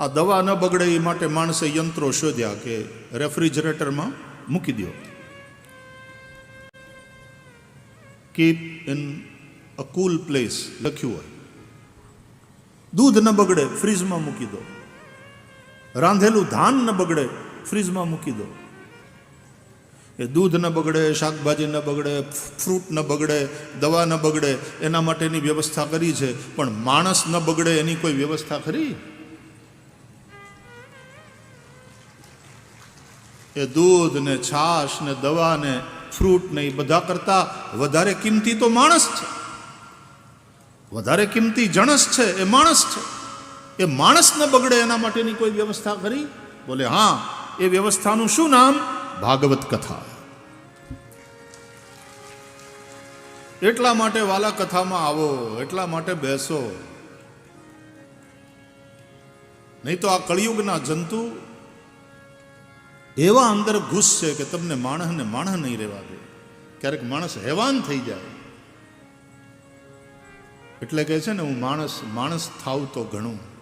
આ દવા ન બગડે એ માટે માણસે યંત્રો શોધ્યા કે રેફ્રિજરેટરમાં મૂકી દો keep in a cool place લખ્યું હોય. દૂધ ન બગડે, ફ્રીજમાં મૂકી દો. રાંધેલું ધાન ન બગડે, ફ્રીજમાં મૂકી દો. એ દૂધ ન બગડે, શાકભાજી ન બગડે, ફ્રૂટ ન બગડે, દવા ન બગડે, એના માટેની વ્યવસ્થા કરી છે. પણ માણસ ન બગડે એની કોઈ વ્યવસ્થા ખરી? એ દૂધ ને છાશ ને દવા ને ફ્રૂટ ને એ બધા કરતા વધારે કિંમતી તો માણસ છે. વધારે કિંમતી જણસ છે એ માણસ છે. એ માણસ ન બગડે એના માટેની કોઈ વ્યવસ્થા કરી બોલે, હા, એ વ્યવસ્થાનું શું નામ? ભાગવત કથા. એટલા માટે વાલા કથામાં આવો, એટલા માટે બેસો. નહીં તો આ કળિયુગના જંતુ એવા અંદર ઘૂસ છે કે તમને માણસને માણસ નહીં રહેવા દે. ક્યારેક માણસ હેવાન થઈ જાય. એટલે કહે છે ને, હું માણસ માણસ થાવ તો ઘણું.